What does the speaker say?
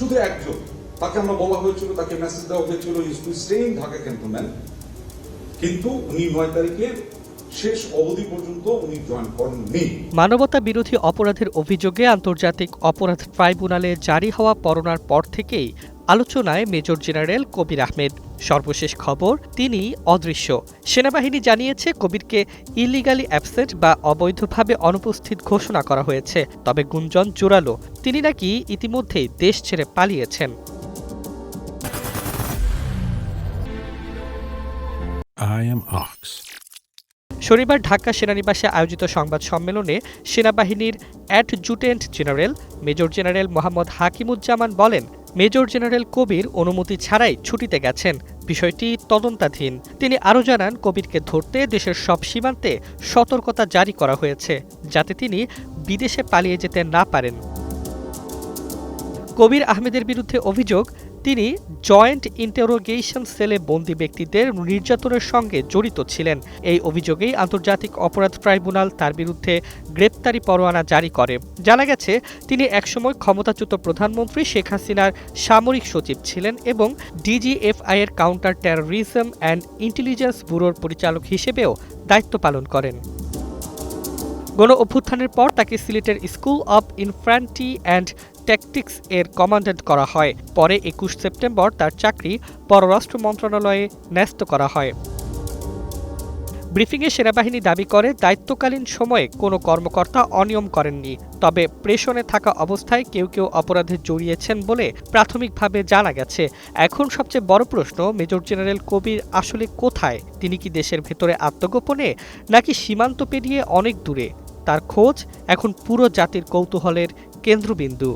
শুধু একজন তাকে আমরা বলা হয়েছিল, তাকে মেসেজ দেওয়া হয়েছিল ইজ ঢাকা ক্যান্টনমেন্ট কিন্তু উনি নয় তারিখের শেষ অবধি পর্যন্ত উনি জয়েন করেননি। মানবতা বিরোধী অপরাধের অভিযোগে আন্তর্জাতিক অপরাধ ট্রাইব্যুনালে জারি হওয়া পরোনার পর থেকেই আলোচনায় মেজর জেনারেল কবির আহমেদ। সর্বশেষ খবর তিনি অদৃশ্য। সেনাবাহিনী জানিয়েছে কবিরকে ইলিগালি অ্যাবসেন্ট বা অবৈধভাবে অনুপস্থিত ঘোষণা করা হয়েছে তবে গুঞ্জন জোরালো। তিনি নাকি ইতিমধ্যেই দেশ ছেড়ে পালিয়েছেন। I am Ox. শনিবার ঢাকা সেনানিবাসে আয়োজিত সংবাদ সম্মেলনে সেনাবাহিনীর adjutant general major general Mohammad Hakimuzzaman বলেন মেজর জেনারেল কবির অনুমতি ছাড়াই ছুটিতে গেছেন। বিষয়টি তদন্তাধীন। তিনি আরও জানান, কবিরকে ধরতে দেশের সব সীমান্তে সতর্কতা জারি করা হয়েছে, যাতে তিনি বিদেশে পালিয়ে যেতে না পারেন। কবির আহমেদের বিরুদ্ধে অভিযোগ তিনি জয়েন্ট ইন্টারোগেশন সেলে বন্দী ব্যক্তিদের নির্যাতনের সঙ্গে জড়িত ছিলেন। এই অভিযোগেই আন্তর্জাতিক অপরাধ ট্রাইব্যুনাল তার বিরুদ্ধে গ্রেপ্তারি পরোয়ানা জারি করে। জানা গেছে, তিনি একসময় ক্ষমতাচ্যুত প্রধানমন্ত্রী শেখ হাসিনার সামরিক সচিব ছিলেন এবং ডিজিএফআই এর কাউন্টার টেরোরিজম অ্যান্ড ইন্টেলিজেন্স ব্যুরোর পরিচালক হিসেবেও দায়িত্ব পালন করেন। গণ অভ্যুত্থানের পর তাকে সিলেটের school of infantry and tactics এর কমান্ড্যান্ট করা হয়। পরে একুশ সেপ্টেম্বর তার চাকরি পররাষ্ট্র মন্ত্রণালয়ে ন্যস্ত করা হয়। ব্রিফিংয়ে সেনাবাহিনী দাবি করে, দায়িত্বকালীন সময়ে কোনো কর্মকর্তা অনিয়ম করেননি। তবে প্রেষণে থাকা অবস্থায় কেউ কেউ অপরাধে জড়িয়েছেন বলে প্রাথমিকভাবে জানা গেছে। এখন সবচেয়ে বড় প্রশ্ন, মেজর জেনারেল কবির আসলে কোথায়? তিনি কি দেশের ভেতরে আত্মগোপনে, নাকি সীমান্ত পেরিয়ে অনেক দূরে? তার খোঁজ এখন পুরো জাতির কৌতূহলের কেন্দ্রবিন্দু।